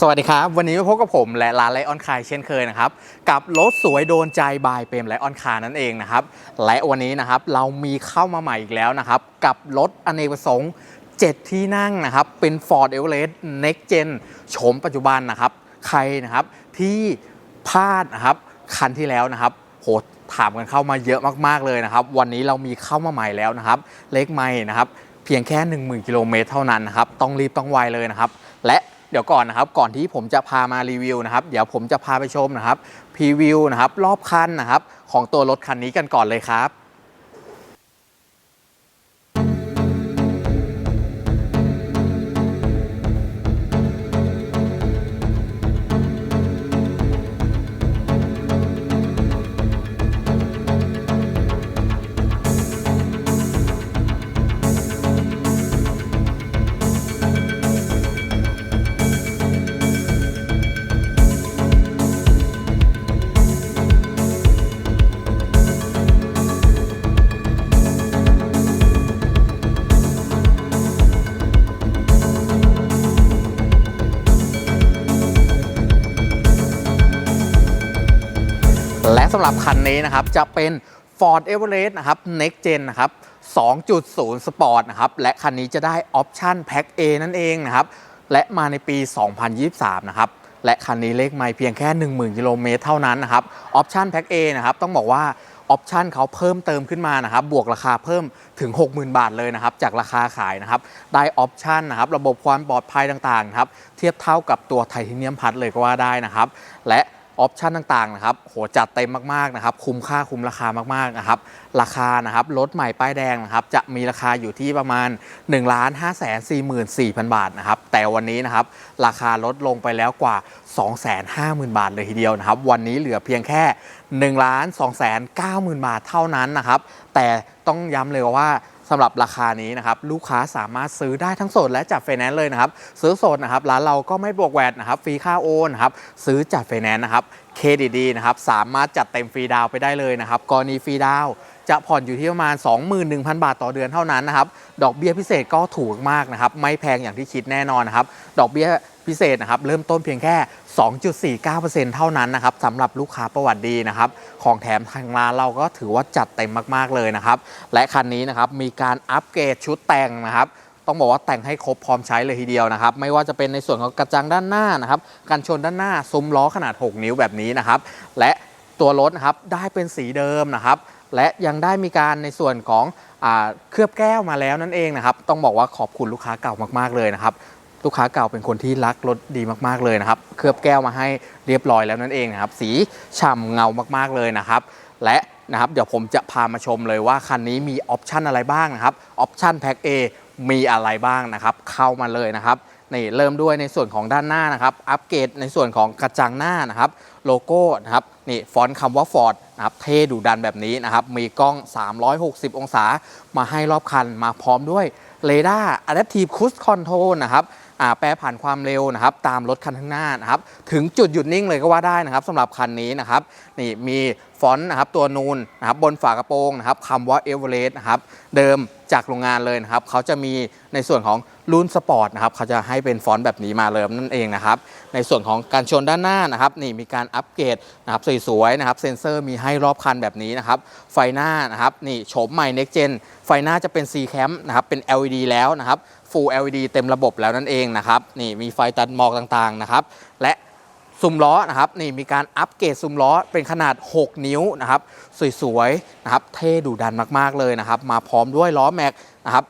สวัสดีครับ วันนี้มาพบกับผมและร้านไลออนคายเช่นเคยนะครับ กับรถสวยโดนใจบายเปรมไลออนคานั่นเองนะครับ และวันนี้นะครับเรามีเข้ามาใหม่อีกแล้วนะครับ กับรถอเนกประสงค์ 7 ที่นั่งนะครับ เป็น Ford Everest Next Gen โฉมปัจจุบันนะครับ ใครนะครับที่พลาดนะครับคันที่แล้วนะครับโหถามกันเข้ามาเยอะมากๆเลยนะครับ วันนี้เรามีเข้ามาใหม่แล้วนะครับ เลขไม่นะครับเพียงแค่ 10,000กิโลเมตรเท่านั้นนะครับต้องรีบต้องไวเลยนะครับ และ เดี๋ยวก่อนนะครับ ก่อนที่ผมจะพามารีวิวนะครับ เดี๋ยวผมจะพาไปชมนะครับพรีวิวนะครับ รอบคันนะครับ ของตัวรถคันนี้กันก่อนเลยครับำหรับคันนี้นะครับ จะเป็น Ford Everest นะครับ Next Gen นะครับ 2.0 Sport นะครับ และคันนี้จะได้ออปชั่น Pack A นั่นเองนะครับ และมาในปี 2023 นะครับ และคันนี้เลขไม่เพียงแค่ 10,000 กิโลเมตรเท่านั้นนะครับ ออปชั่น Pack A นะครับ ต้องบอกว่าออปชันเขาเพิ่มเติมขึ้นมานะครับ บวกราคาเพิ่มถึง 60,000 บาทเลยนะครับ จากราคาขายนะครับ ได้ออปชันนะครับ ระบบความปลอดภัยต่างๆนะครับ เทียบเท่ากับตัวไทเทเนียมพัดเลยก็ว่าได้นะครับ และ ออปชันต่างๆนะครับโหจัดเต็มมากๆนะครับ คุ้มค่าคุ้มราคามากๆนะครับ ราคานะครับรถใหม่ป้ายแดงนะครับ จะมีราคาอยู่ที่ประมาณ 1 5 4 4 0 0 0 บาทนะครับ แต่วันนี้นะครับ ราคาลดลงไปแล้วกว่า 250,000 บาทเลยทีเดียวนะครับ วันนี้เหลือเพียงแค่ 1 2 9 0 0 0 0 บาทเท่านั้นนะครับ แต่ต้องย้ำเลยว่า สำหรับราคานี้นะครับลูกค้าสามารถซื้อได้ทั้งสดและจัดไฟแนนซ์เลยนะครับซื้อสดนะครับร้านเราก็ไม่บวกแวดนะครับฟรีค่าโอนนะครับซื้อจัดไฟแนนซ์นะครับเครดิตดีนะครับสามารถจัดเต็มฟรีดาวไปได้เลยนะครับกรณีฟรีดาวจะผ่อนอยู่ที่ประมาณ 21,000 บาทต่อเดือนเท่านั้นนะครับดอกเบี้ยพิเศษก็ถูกมากนะครับไม่แพงอย่างที่คิดแน่นอนนะครับดอกเบี้ย พิเศษนะครับเริ่มต้นเพียงแค่ 2.49%เท่านั้นนะครับสำหรับลูกค้าประวัติดีนะครับของแถมทางร้านเราก็ถือว่าจัดเต็มมากๆเลยนะครับและคันนี้นะครับมีการอัปเกรดชุดแต่งนะครับต้องบอกว่าแต่งให้ครบพร้อมใช้เลยทีเดียวนะครับ ไม่ว่าจะเป็นในส่วนของกระจังด้านหน้านะครับกันชนด้านหน้าซุ้มล้อขนาด 6 นิ้วแบบนี้นะครับ และตัวรถนะครับได้เป็นสีเดิมนะครับ และยังได้มีการในส่วนของอเคลือบแก้วมาแล้วนั่นเองนะครับ ต้องบอกว่าขอบคุณลูกค้าเก่ามากๆเลยนะครับ ลูกค้าเก่าเป็นคนที่รักรถดีมากๆเลยนะครับ เคลือบแก้วมาให้เรียบร้อยแล้วนั่นเองนะครับ สีฉ่ำเงามากๆเลยนะครับ และนะครับเดี๋ยวผมจะพามาชมเลยว่าคันนี้มีออปชันอะไรบ้างนะครับออปชันแพ็ก A มีอะไรบ้างนะครับ เข้ามาเลยนะครับนี่เริ่มด้วยในส่วนของด้านหน้านะครับ อัปเกรดในส่วนของกระจังหน้านะครับ โลโก้นะครับนี่ฟอนต์คำว่า Ford นะครับเท่ดุดันแบบนี้นะครับ มีกล้อง 360 องศา มาให้รอบคันมาพร้อมด้วยเรดาร์ Adaptive Cruise Control นะครับ แปรผ่านความเร็วนะครับตามรถคันข้างหน้านะครับถึงจุดหยุดนิ่งเลยก็ว่าได้นะครับสำหรับคันนี้นะครับนี่มีฟอนต์นะครับตัวนูนนะครับบนฝากระโปรงนะครับคำว่า e v e r e s t นะครับเดิมจากโรงงานเลยนะครับเขาจะมีในส่วนของรุ่นสปอร์ตนะครับเขาจะให้เป็นฟอนต์แบบนี้มาเลยนั่นเองนะครับในส่วนของการชนด้านหน้านะครับนี่มีการอัปเกรดนะครับสวยๆนะครับเซ็นเซอร์มีให้รอบคันแบบนี้นะครับไฟหน้านะครับนี่โฉมใหม่ Next Gen ไฟหน้าจะเป็น C Cam นะครับเป็น LED แล้วนะครับ Full LED เต็มระบบแล้วนั่นเองนะครับนี่มีไฟตัดหมอกต่างๆนะครับและซุ้มล้อนะครับนี่มีการอัปเกรดซุ้มล้อเป็นขนาด 6 นิ้วนะครับสวยๆนะครับเท่ดุดันมากๆเลยนะครับมาพร้อมด้วยล้อแม็กนะครับ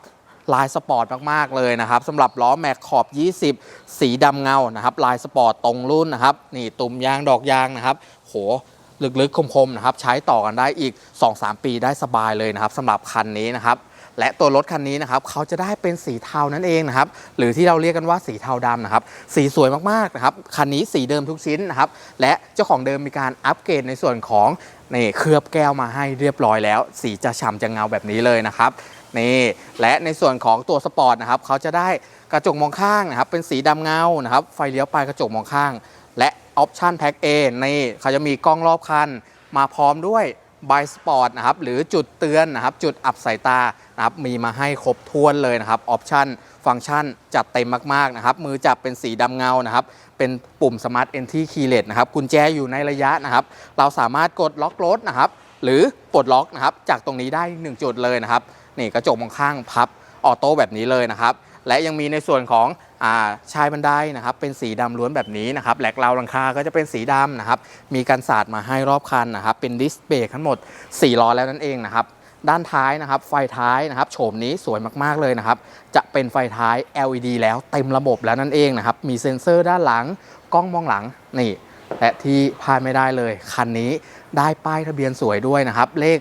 ลายสปอร์ตมากๆเลยนะครับสำหรับล้อแม็กขอบ 20 สีดำเงานะครับลายสปอร์ตตรงรุ่นนะครับนี่ตุ่มยางดอกยางนะครับโหลึกๆคมๆนะครับใช้ต่อกันได้อีก 2-3 ปีได้สบายเลยนะครับสำหรับคันนี้นะครับ และตัวรถคันนี้นะครับเขาจะได้เป็นสีเทานั่นเองนะครับหรือที่เราเรียกกันว่าสีเทาดำนะครับสีสวยมากๆนะครับคันนี้สีเดิมทุกชิ้นนะครับและเจ้าของเดิมมีการอัปเกรดในส่วนของนี่เคลือบแก้วมาให้เรียบร้อยแล้ว สีจะฉ่ำจะเงาแบบนี้เลยนะครับนี่และในส่วนของตัวสปอร์ตนะครับเขาจะได้กระจกมองข้างนะครับเป็นสีดำเงานะครับไฟเลี้ยวปลายกระจกมองข้าง และออปชันแพ็กเอนี่เขาจะมีกล้องรอบคันมาพร้อมด้วย บายสปอร์ตนะครับหรือจุดเตือนนะครับจุดอับสายตานะครับมีมาให้ครบถ้วนเลยนะครับออปชันฟังก์ชันจัดเต็มมากๆนะครับมือจับเป็นสีดำเงานะครับเป็นปุ่ม Smart Entry Keyless นะครับกุญแจอยู่ในระยะนะครับเราสามารถกดล็อกรถนะครับหรือปลดล็อกนะครับจากตรงนี้ได้ 1 จุดเลยนะครับนี่กระจกมองข้างพับออโต้แบบนี้เลยนะครับและยังมีในส่วนของ ชายบันไดนะครับเป็นสีดำล้วนแบบนี้นะครับแหลกราวหลังคาก็จะเป็นสีดำนะครับมีกันสาดมาให้รอบคันนะครับเป็นดิสเบรกทั้งหมด4ล้อแล้วนั่นเองนะครับด้านท้ายนะครับ ไฟท้ายนะครับโฉมนี้สวยมากๆเลยนะครับ จะเป็นไฟท้าย LED แล้วเต็มระบบแล้วนั่นเองนะครับ มีเซ็นเซอร์ด้านหลังกล้องมองหลังนี่และที่พลาดไม่ได้เลย คันนี้ได้ป้ายทะเบียนสวยด้วยนะครับ เลข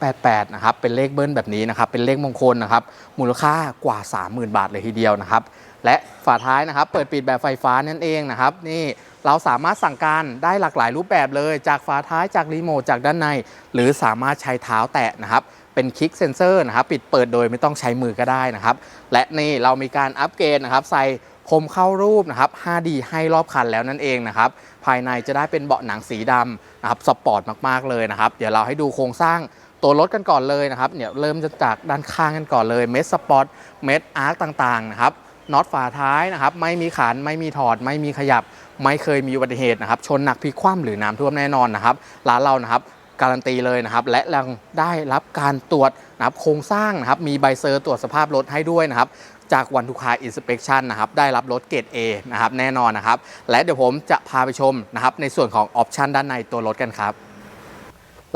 8088 นะครับ เป็นเลขเบิ้ลแบบนี้นะครับ เป็นเลขมงคลนะครับ มูลค่ากว่า 30,000 บาทเลยทีเดียวนะครับ และฝาท้ายนะครับ เปิดปิดแบบไฟฟ้านั่นเองนะครับ นี่เราสามารถสั่งการได้หลากหลายรูปแบบเลย จากฝาท้ายจากรีโมทจากด้านใน หรือสามารถใช้เท้าแตะนะครับเป็นคลิกเซนเซอร์นะครับ ปิดเปิดโดยไม่ต้องใช้มือก็ได้นะครับ และนี่เรามีการอัปเกรดนะครับ ใส่ พรมเข้ารูปนะครับ 5D ให้รอบคันแล้วนั่นเองนะครับ ภายในจะได้เป็นเบาะหนังสีดำนะครับ สปอร์ตมากๆเลยนะครับ เดี๋ยวเราให้ดูโครงสร้างตัวรถกันก่อนเลยนะครับ เนี่ยเริ่มจะจากด้านข้างกันก่อนเลย เมสสปอร์ต เมสอาร์คต่างๆนะครับน็อตฝาท้ายนะครับไม่มีขันไม่มีถอด ไม่มีขยับ ไม่เคยมีอุบัติเหตุนะครับ ชนหนักพลิกคว่ำหรือน้ำท่วมแน่นอนนะครับ ร้านเรานะครับการันตีเลยนะครับ และยังได้รับการตรวจนะครับโครงสร้างนะครับมีใบเซอร์ตรวจสภาพรถให้ด้วยนะครับ จากวันทุกคาอินสเป t ชันนะครับได้รับรถเกรด A นะครับแน่นอนนะครับ และเดี๋ยวผมจะพาไปชมนะครับในส่วนของออปชันด้านในตัวรถกันครับ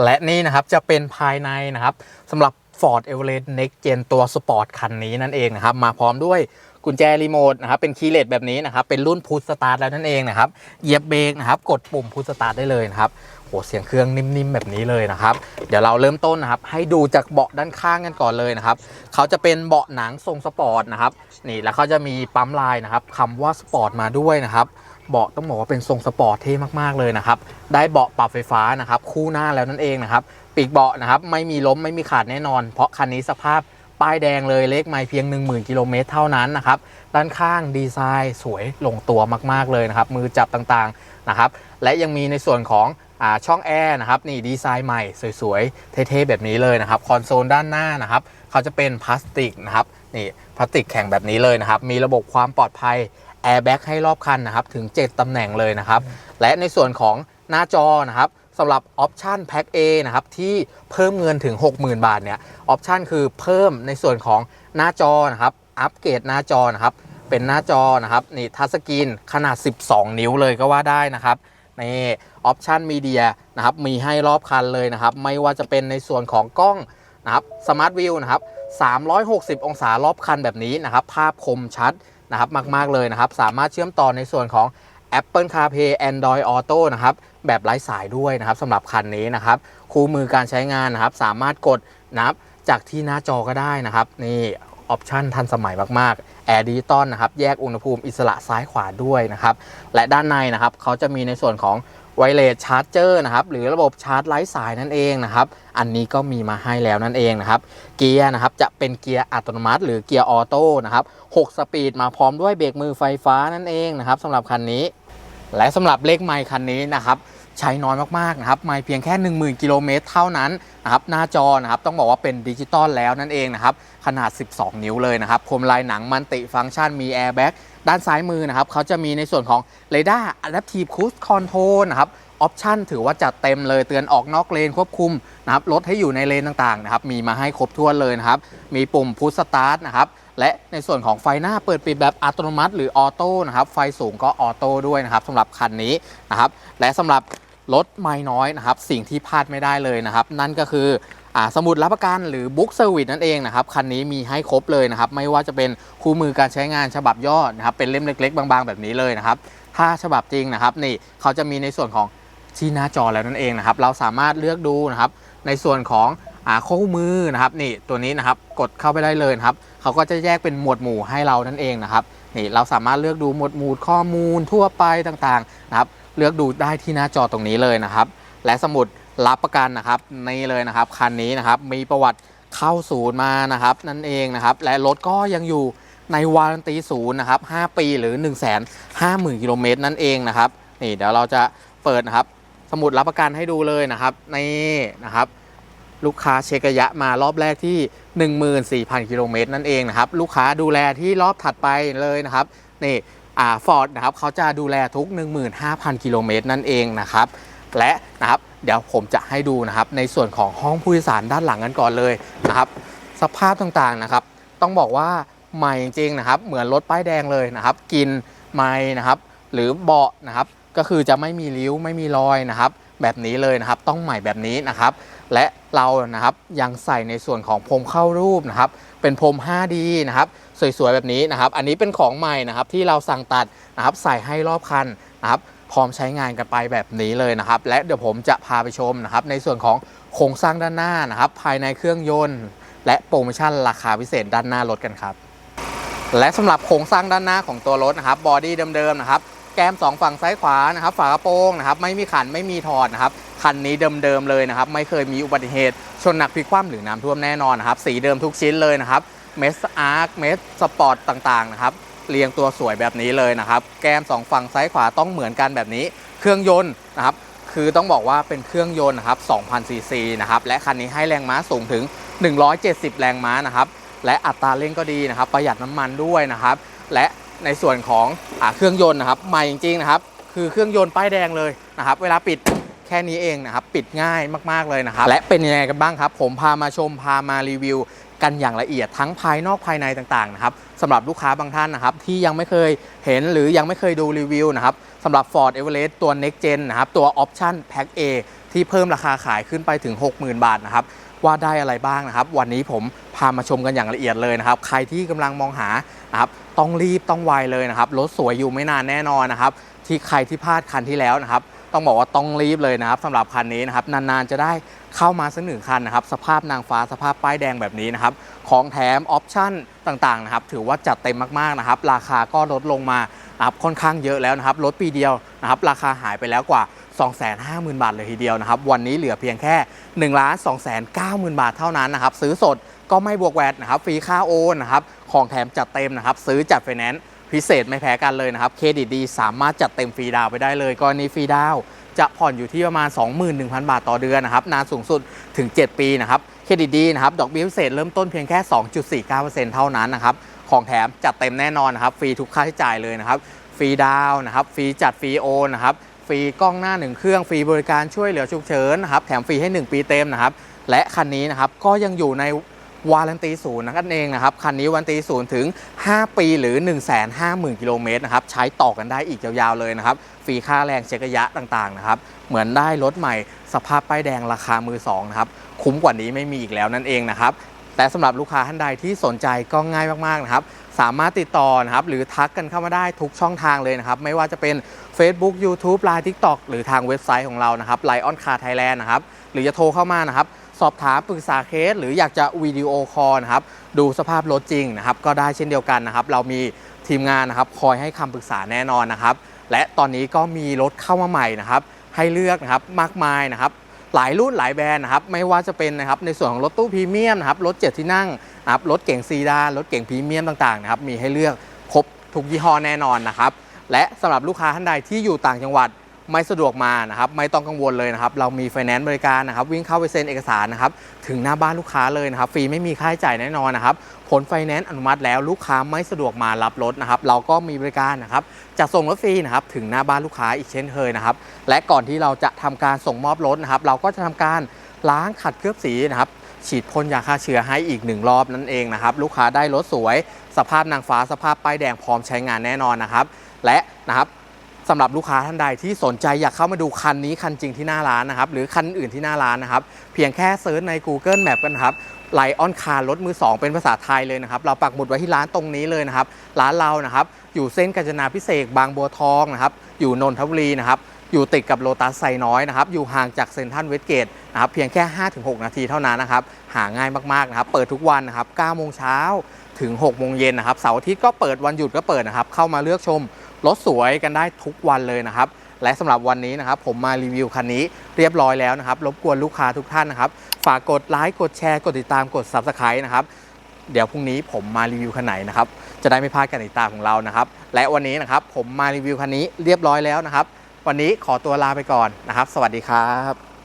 และนี่นะครับจะเป็นภายในนะครับสำหรับ Ford Everest Next Gen ตัวสปอร์ตคันนี้นั่นเองนะครับมาพร้อมด้วยกุญแจรีโมทนะครับเป็นคีย์เลสแบบนี้นะครับเป็นรุ่นพุทสตาร์ทแล้วนั่นเองนะครับเหยียบเบรกนะครับกดปุ่มพุทสตาร์ทได้เลยนะครับ โหเสียงเครื่องนิ่มๆแบบนี้เลยนะครับ เดี๋ยวเราเริ่มต้นนะครับ ให้ดูจากเบาะด้านข้างกันก่อนเลยนะครับเขาจะเป็นเบาะหนังทรงสปอร์ตนะครับนี่แล้วเขาจะมีปั๊มลายนะครับคำว่าสปอร์ตมาด้วยนะครับเบาะต้องบอกว่าเป็นทรงสปอร์ตเท่มากๆเลยนะครับ ได้เบาะปรับไฟฟ้านะครับ คู่หน้าแล้วนั่นเองนะครับ ปีกเบาะนะครับ ไม่มีล้มไม่มีขาดแน่นอน เพราะคันนี้สภาพป้ายแดงเลยเลขไม่เพียง 10,000 กิโลเมตรเท่านั้นนะครับ ด้านข้างดีไซน์สวยลงตัวมากๆเลยนะครับ มือจับต่างๆนะครับ และยังมีในส่วนของ ช่องแอร์นะครับนี่ดีไซน์ใหม่สวยๆ เท่ๆ แบบนี้เลยนะครับ คอนโซลด้านหน้านะครับ เขาจะเป็นพลาสติกนะครับนี่พลาสติกแข็งแบบนี้เลยนะครับ มีระบบความปลอดภัยแอร์แบ็กให้รอบคันนะครับถึง 7 ตำแหน่งเลยนะครับ และในส่วนของหน้าจอนะครับสำหรับออปชันแพ็ก A นะครับที่เพิ่มเงินถึง 60,000 บาทเนี่ยออปชันคือเพิ่มในส่วนของหน้าจอนะครับอัปเกรดหน้าจอนะครับเป็นหน้าจอนะครับนี่ทัชสกรีนขนาด 12 นิ้วเลยก็ว่าได้นะครับนี่ ออปชันมีเดียนะครับมีให้รอบคันเลยนะครับ ไม่ว่าจะเป็นในส่วนของกล้องนะครับสมาร์ทวิวนะครับ360 องศารอบคันแบบนี้นะครับ ภาพคมชัดนะครับมาก ๆ เลยนะครับ สามารถเชื่อมต่อในส่วนของ Apple CarPlay Android Auto นะครับ แบบไร้สายด้วยนะครับสำหรับคันนี้นะครับ คู่มือการใช้งานนะครับ สามารถกดนะครับ จากที่หน้าจอก็ได้นะครับ นี่ออปชันทันสมัยมากๆ Air Digital นะครับ แยกอุณหภูมิอิสระซ้ายขวาด้วยนะครับ และด้านในนะครับ เขาจะมีในส่วนของ ไวเลสชาร์จเจอร์นะครับหรือระบบชาร์จไร้สายนั่นเองนะครับอันนี้ก็มีมาให้แล้วนั่นเองนะครับเกียร์นะครับจะเป็นเกียร์อัตโนมัติ หรือเกียร์ออโต้นะครับ6สปีดมาพร้อมด้วยเบรกมือไฟฟ้านั่นเองนะครับสำหรับคันนี้ และสำหรับเลขไมค์คันนี้นะครับใช้น้อยมากๆนะครับไมค์เพียงแค่ 10,000 กิโลเมตรเท่านั้นนะครับหน้าจอนะครับต้องบอกว่าเป็นดิจิตอลแล้วนั่นเองนะครับขนาด 12 นิ้วเลยนะครับพรมลายหนังมันติฟังก์ชันมีแอร์แบ็ก ด้านซ้ายมือนะครับเขาจะมีในส่วนของ r a d a r Adaptive Cruise Control นะครับออปชันถือว่าจัดเต็มเลยเตือนออกนอกเลนควบคุมนะครับรถให้อยู่ในเลนต่างๆนะครับมีมาให้ครบถ้วนเลยนะครับ มีปุ่มพุชสตาร์ทนะครับและในส่วนของไฟหน้าเปิดปิดแบบอัตโนมัติ หรือออโต้นะครับไฟสูงก็ออโต้ด้วยนะครับสำหรับคันนี้นะครับและสำหรับรถไม่น้อยนะครับสิ่งที่พลาดไม่ได้เลยนะครับ นั่นก็คือ สมุดรับประกันหรือบุ๊กเซอร์วิสนั่นเองนะครับคันนี้มีให้ครบเลยนะครับไม่ว่าจะเป็นคู่มือการใช้งานฉบับย่อนะครับเป็นเล่มเล็ก ๆ บางๆ แบบนี้เลยนะครับถ้าฉบับจริงนะครับนี่เขาจะมีในส่วนของที่หน้าจอแล้วนั่นเองนะครับเราสามารถเลือกดูนะครับในส่วนของอคู่มือนะครับนี่ตัวนี้นะครับกดเข้าไปได้เลยครับเขาก็จะแยกเป็นหมวดหมู่ให้เรานั่นเองนะครับนี่เราสามารถเลือกดูหมวดหมู่ข้อมูลทั่วไปต่างๆนะครับเลือกดูได้ที่หน้าจอตรงนี้เลยนะครับและสมุด รับประกันนะครับนี่เลยนะครับคันนี้นะครับมีประวัติเข้าศูนย์มานะครับนั่นเองนะครับและรถก็ยังอยู่ในวารันตีศูนย์นะครับ5ปีหรือ 1 5 0 0 0 0กิโลเมตรนั่นเองนะครับนี่เดี๋ยวเราจะเปิดนะครับสมุดรับประกันให้ดูเลยนะครับนี่นะครับลูกค้าเช็คระยะมารอบแรกที่ 14,000กิโลเมตรนั่นเองนะครับลูกค้าดูแลที่รอบถัดไปเลยนะครับนี่อ่าฟอร์ดนะครับเขาจะดูแลทุก 15,000กิโลเมตรนั่นเองนะครับและนะครับ เดี๋ยวผมจะให้ดูนะครับ ในส่วนของห้องผู้โดยสารด้านหลังกันก่อนเลยนะครับ สภาพต่างๆนะครับ ต้องบอกว่าใหม่จริงๆนะครับ เหมือนรถป้ายแดงเลยนะครับ กินไม้นะครับ หรือเบาะนะครับ ก็คือจะไม่มีริ้วไม่มีรอยนะครับ แบบนี้เลยนะครับ ต้องใหม่แบบนี้นะครับ และเรานะครับยังใส่ในส่วนของพรมเข้ารูปนะครับ เป็นพรม 5D นะครับสวยๆแบบนี้นะครับ อันนี้เป็นของใหม่นะครับที่เราสั่งตัดนะครับ ใส่ให้รอบคันนะครับ พร้อมใช้งานกันไปแบบนี้เลยนะครับ และเดี๋ยวผมจะพาไปชมนะครับ ในส่วนของโครงสร้างด้านหน้านะครับ ภายในเครื่องยนต์ และโปรโมชั่นราคาพิเศษด้านหน้ารถกันครับ และสำหรับโครงสร้างด้านหน้าของตัวรถนะครับบอดี้เดิมๆนะครับแก้ม2ฝั่งซ้ายขวานะครับฝากระโปรงนะครับไม่มีขันไม่มีถอดนะครับคันนี้เดิมๆเลยนะครับ ไม่เคยมีอุบัติเหตุ ชนหนักพลิกคว่ำหรือน้ำท่วมแน่นอนนะครับ สีเดิมทุกชิ้นเลยนะครับเมสอาร์คเมสสปอร์ตต่างๆนะครับ เรียงตัวสวยแบบนี้เลยนะครับ แก้ม 2 ฝั่งซ้ายขวาต้องเหมือนกันแบบนี้ เครื่องยนต์นะครับ คือต้องบอกว่าเป็นเครื่องยนต์นะครับ2,000ซีซีนะครับ และคันนี้ให้แรงม้าสูงถึง 170 แรงม้านะครับ และอัตราเร่งก็ดีนะครับ ประหยัดน้ำมันด้วยนะครับ และในส่วนของอเครื่องยนต์นะครับใหม่จริงๆนะครับ คือเครื่องยนต์ป้ายแดงเลยนะครับ เวลาปิดแค่นี้เองนะครับ ปิดง่ายมากๆเลยนะครับ และเป็นยังไงกันบ้างครับ ผมพามาชมพามารีวิว กันอย่างละเอียดทั้งภายนอกภายในต่างๆนะครับสำหรับลูกค้าบางท่านนะครับที่ยังไม่เคยเห็นหรือยังไม่เคยดูรีวิวนะครับสำหรับ Ford Everest ตัว Next Gen นะครับตัว Option Pack A ที่เพิ่มราคาขายขึ้นไปถึง 60,000 บาทนะครับว่าได้อะไรบ้างนะครับ วันนี้ผมพามาชมกันอย่างละเอียดเลยนะครับ ใครที่กำลังมองหานะครับต้องรีบต้องไวเลยนะครับรถสวยอยู่ไม่นานแน่นอนนะครับ ที่ใครที่พลาดคันที่แล้วนะครับ ต้องบอกว่าต้องรีบเลยนะครับสำหรับคันนี้นะครับนานๆจะได้ เข้ามาสักหนึ่งคันนะครับ สภาพนางฟ้าสภาพป้ายแดงแบบนี้นะครับ ของแถมออปชั่นต่างๆนะครับ ถือว่าจัดเต็มมากๆนะครับ ราคาก็ลดลงมานะครับค่อนข้างเยอะแล้วนะครับลดปีเดียวนะครับ ราคาหายไปแล้วกว่า 250,000 บาทเลยทีเดียวนะครับ วันนี้เหลือเพียงแค่1 2 9 0 0 0 0บาทเท่านั้นนะครับ ซื้อสดก็ไม่บวกแวดนะครับ ฟรีค่าโอนนะครับ ของแถมจัดเต็มนะครับ ซื้อจัดไฟแนนซ์พิเศษไม่แพ้กันเลยนะครับ เครดิตดีสามารถจัดเต็มฟรีดาวไปได้เลยกรณีฟรีดาว จะผ่อนอยู่ที่ประมาณ 21,000 บาทต่อเดือนนะครับ นานสูงสุดถึง 7 ปีนะครับ เครดิตดีนะครับ ดอกเบี้ยพิเศษเริ่มต้นเพียงแค่ 2.49%เท่านั้นนะครับ ของแถมจัดเต็มแน่นอนนะครับ ฟรีทุกค่าใช้จ่ายเลยนะครับ ฟรีดาวน์นะครับ ฟรีจัดฟรีโอนนะครับ ฟรีกล้องหน้า 1 เครื่อง ฟรีบริการช่วยเหลือฉุกเฉินนะครับ แถมฟรีให้ 1 ปีเต็มนะครับ และคันนี้นะครับ ก็ยังอยู่ในวารันตีศูนย์นั่นเองนะครับ คันนี้วารันตีศูนย์ถึง 5 ปีหรือ 150,000 กิโลเมตรนะครับ ใช้ต่อกันได้อีกยาวๆเลยนะครับ ฟรีค่าแรงเช็คระยะต่างๆนะครับเหมือนได้รถใหม่สภาพป้ายแดงราคามือสองนะครับคุ้มกว่านี้ไม่มีอีกแล้วนั่นเองนะครับแต่สำหรับลูกค้าท่านใดที่สนใจก็ง่ายมากๆนะครับสามารถติดต่อนะครับหรือทักกันเข้ามาได้ทุกช่องทางเลยนะครับไม่ว่าจะเป็น Facebook YouTube Line TikTok หรือทางเว็บไซต์ของเรานะครับ Lion Car Thailand นะครับหรือจะโทรเข้ามานะครับสอบถามปรึกษาเคส หรืออยากจะวิดีโอคอลนะครับดูสภาพรถจริงนะครับก็ได้เช่นเดียวกันนะครับเรามีทีมงานนะครับคอยให้คำปรึกษาแน่นอนนะครับ และตอนนี้ก็มีรถเข้ามาใหม่นะครับ ให้เลือกนะครับมากมายนะครับ หลายรุ่นหลายแบรนด์นะครับ ไม่ว่าจะเป็นนะครับในส่วนของรถตู้พรีเมียมนะครับรถเจ็ดที่นั่งนะครับรถเก่งซีดานรถเก่งพรีเมียมต่างๆนะครับมีให้เลือกครบทุกยี่ห้อแน่นอนนะครับ และสำหรับลูกค้าท่านใดที่อยู่ต่างจังหวัด ไม่สะดวกมานะครับไม่ต้องกังวลเลยนะครับเรามีไฟแนนซ์บริการนะครับวิ่งเข้าไปเซ็นเอกสารนะครับถึงหน้าบ้านลูกค้าเลยนะครับฟรีไม่มีค่าใช้จ่ายแน่นอนนะครับผลไฟแนนซ์อนุมัติแล้วลูกค้าไม่สะดวกมารับรถนะครับเราก็มีบริการนะครับจะส่งรถฟรีนะครับถึงหน้าบ้านลูกค้าอีกเช่นเคยนะครับและก่อนที่เราจะทำการส่งมอบรถนะครับเราก็จะทำการล้างขัดเคลือบสีนะครับฉีดพ่นยาฆ่าเชื้อให้อีกหนึ่งรอบนั่นเองนะครับลูกค้าได้รถสวย สภาพนางฟ้าสภาพป้ายแดงพร้อมใช้งานแน่นอนนะครับและนะครับ สำหรับลูกค้าท่านใดที่สนใจอยากเข้ามาดูคันนี้คันจริงที่หน้าร้านนะครับ หรือคันอื่นที่หน้าร้านนะครับ เพียงแค่เซิร์ชใน Google Map กันครับไลออนคาร์รถมือ 2 เป็นภาษาไทยเลยนะครับ เราปักหมุดไว้ที่ร้านตรงนี้เลยนะครับ ร้านเรานะครับ อยู่เส้นกาญจนาพิเศษบางบัวทองนะครับ อยู่นนทบุรีนะครับ อยู่ติดกับโลตัสไซน้อยนะครับ อยู่ห่างจากเซ็นทรัลเวสเกต นะครับเพียงแค่ 5-6 นาทีเท่านั้นนะครับหาง่ายมากๆนะครับเปิดทุกวันนะครับ9โมงเช้าถึง6โมงเย็นนะครับเสาร์อาทิตย์ก็เปิดวันหยุดก็เปิดนะครับเข้ามาเลือกชมรถสวยกันได้ทุกวันเลยนะครับและสำหรับวันนี้นะครับผมมารีวิวคันนี้เรียบร้อยแล้วนะครับรบกวนลูกค้าทุกท่านนะครับฝากกดไลค์กดแชร์กดติดตามกด Subscribe นะครับเดี๋ยวพรุ่งนี้ผมมารีวิวคันไหนนะครับจะได้ไม่พลาดการติดตามของเรานะครับและวันนี้นะครับผมมารีวิวคันนี้เรียบร้อยแล้วนะครับ วันนี้ขอตัวลาไปก่อนนะครับ สวัสดีครับ